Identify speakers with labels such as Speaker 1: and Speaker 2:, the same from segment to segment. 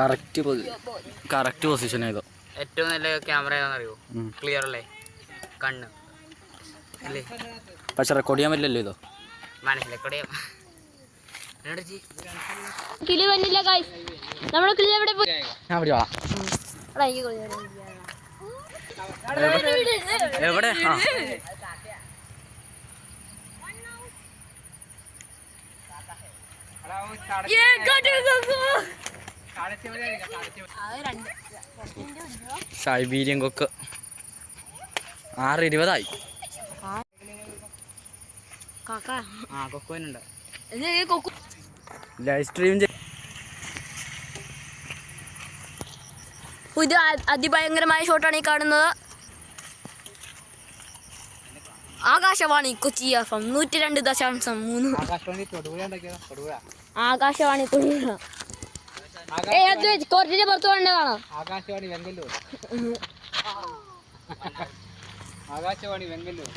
Speaker 1: Correct correct position ആയതോ.
Speaker 2: ഏറ്റവും നല്ല camera ഏതാണെന്നറിയോ. Clear അല്ലേ? കണ്ണ്. അല്ലേ?
Speaker 1: പക്ഷെ റെക്കോർഡ് ചെയ്യാൻ പറ്റില്ലല്ലോ ഇതോ?
Speaker 2: മനസ്സിലേക്കൂടെ
Speaker 3: കിളി വന്നില്ല ഗായ്സ് നമ്മുടെ കിളി എവിടെ പോയി?
Speaker 1: അവിടെ വാ. എവിടെ? ആ.
Speaker 3: കാട്ട് കാക്കു. അത് രണ്ട്.
Speaker 1: സൈബീരിയൻ കൊക്ക്. ആറ് ഇരുപതായി ലൈവ് സ്ട്രീം
Speaker 3: ഇത് അതിഭയങ്കരമായ ഷോട്ടാണ് ഈ കാണുന്നത്. Akashvani Kochi F M. നൂറ്റി രണ്ട് ദശാംശം മൂന്ന്.
Speaker 2: ആകാശവാണി ആകാശവാണി തൊടുപുഴ
Speaker 3: ആകാശവാണി തൊഴിലാണ് ഏ അത് കോർട്ടിന്റെ പുറത്ത് വേണ്ടതാണോ
Speaker 2: ആകാശവാണി വെങ്കല്ലൂർ. ആകാശവാണി വെങ്കല്ലൂർ.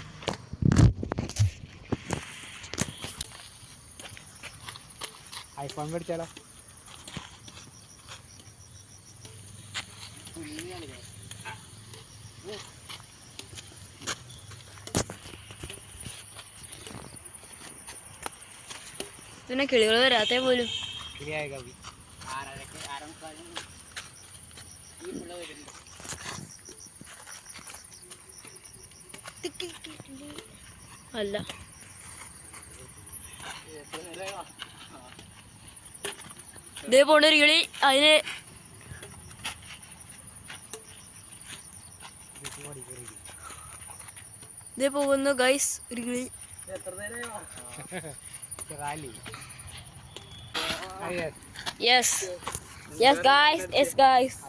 Speaker 2: ഐഫോൺ മേടിച്ചാലോ?
Speaker 3: പിന്നെ കിളികൾ വരാത്തേ പോലും.
Speaker 2: കിളിയായ കവി. ആറരക്ക് ആറമുക്കാലിന് ഈ പിള്ള വരുന്നുണ്ട്
Speaker 3: അല്ല. ഇതേ പോണ ഒരു കിളി. അതിന് ഇതേ പോകുന്നു ഗൈസ് ഒരു കിളി.
Speaker 2: എത്ര
Speaker 3: rally. Yes yes guys yes guys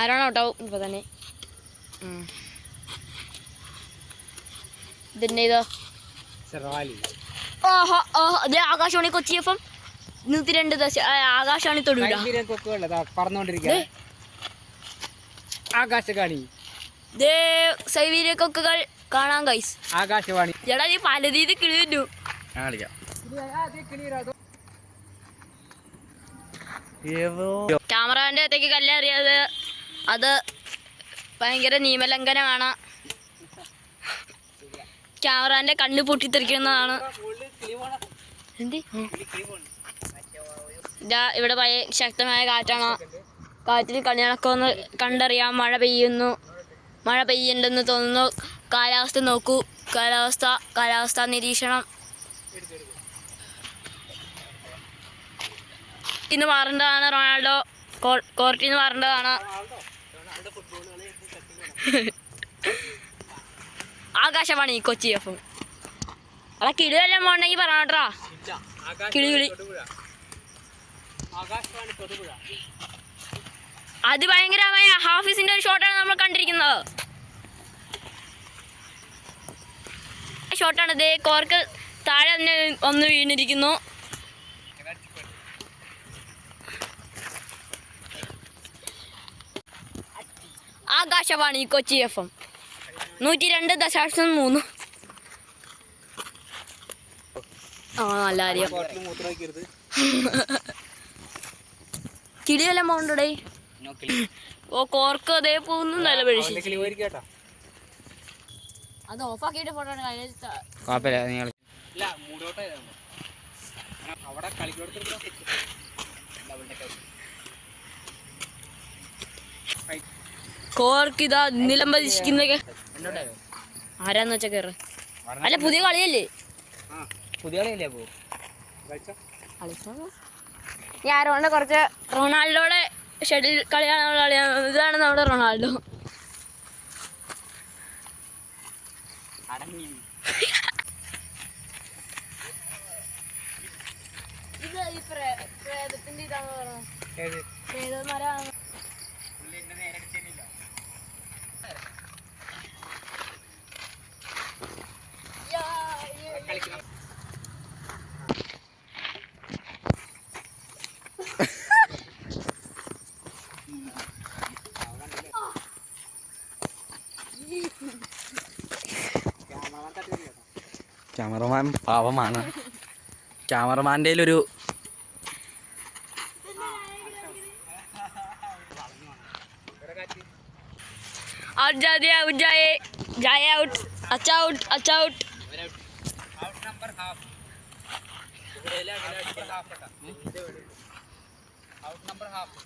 Speaker 3: ആരാണ് ഔട്ടാവും ഇപ്പൊ തന്നെ. ഇതിന്റെ ഇതോ ഓഹോ ഓഹോ ഇത് ആകാശവാണി കൊച്ചി എഫ് എം നൂറ്റി രണ്ട് ദശ ആകാശവാണി തൊടുക
Speaker 2: പറന്നുകൊണ്ടിരിക്കുക ആകാശവാണി.
Speaker 3: സൈവീര്യ കൊക്കുകൾ കാണാൻ ഗൈസ്
Speaker 2: ആകാശവാണി.
Speaker 3: ചേട്ടാ നീ പല രീതി കിളി
Speaker 1: കളിക്കാം
Speaker 3: ക്യാമറാന്റെ അടുത്തേക്ക് കല്ലെറിയത് അത് ഭയങ്കര നിയമലംഘനമാണ്. ക്യാമറാന്റെ കണ്ണ് പൊട്ടിത്തെറിക്കുന്നതാണ്. എന്ത്? ഇതാ ഇവിടെ ഭയ ശക്തമായ കാറ്റാണ്. കാറ്റിൽ കണിയണക്കമെന്ന് കണ്ടറിയാം മഴ പെയ്യുന്നു. മഴ പെയ്യണ്ടെന്ന് തോന്നുന്നു. കാലാവസ്ഥ നോക്കൂ. കാലാവസ്ഥ കാലാവസ്ഥ നിരീക്ഷണം. ഇന്ന് മാറേണ്ടതാണ് റൊണാൾഡോ. കോർട്ടിന്ന് കോർട്ടിൽ നിന്ന് മാറേണ്ടതാണ്. ആകാശവാണി കൊച്ചി എഫ് അതാ കിളി വല്ലതും പോണ്ടെങ്കിൽ പറഞ്ഞോട്ടാ കിളി കിളി.
Speaker 2: ആകാശവാണി
Speaker 3: അതിഭയങ്കരമായ ഹാഫീസിന്റെ ഒരു ഷോട്ടാണ് നമ്മൾ കണ്ടിരിക്കുന്നത്. ഷോട്ടാണ് ഇതേ കോർക്ക് താഴെ തന്നെ ഒന്ന് വീണിരിക്കുന്നു. Akashvani Kochi F M. നൂറ്റി രണ്ട് ദശാംശം മൂന്ന്. ആ നല്ല കാര്യം. കിളിയല്ല പോകണ്ടേ ഓ കോർക്ക് അതേ പോകുന്നു നല്ല പഴിച്ചു
Speaker 2: കിളി പോയിരിക്കട്ടോ
Speaker 3: അത് ഓഫാക്കിയിട്ട് ഫോട്ടോ
Speaker 1: കുഴപ്പമില്ല നിങ്ങൾ
Speaker 2: ഇല്ല മൂടോട്ട അവിടെ കളിക്കോടത്ത്
Speaker 3: കോർക്ക് ഇതാ നിലംപതിക്കുന്നൊക്കെ ആരാന്ന് വെച്ചാ കേറ്. അല്ല പുതിയ കളിയല്ലേ?
Speaker 2: പുതിയ കളിയല്ലേ പോ.
Speaker 3: ഈ ആരോണ്ട് കുറച്ച് റൊണാൾഡോയുടെ ഷെഡിൽ കളിയാണ് കളിയാണ് ഇതാണ് നമ്മുടെ റൊണാൾഡോ. ഇത് ഈ പ്രേതത്തിന്റെ ഇതാണ്?
Speaker 2: ഏത്?
Speaker 3: പ്രേതമരാണ്
Speaker 1: ക്യാമറമാൻ പാവമാണ് ക്യാമറമാൻ്റെ ഒരു
Speaker 3: ഔട്ട് ജാതി ഔട്ട് ജായ ജായ ഔട്ട് അച്ച ഔട്ട് അച്ച out
Speaker 2: out number half out number half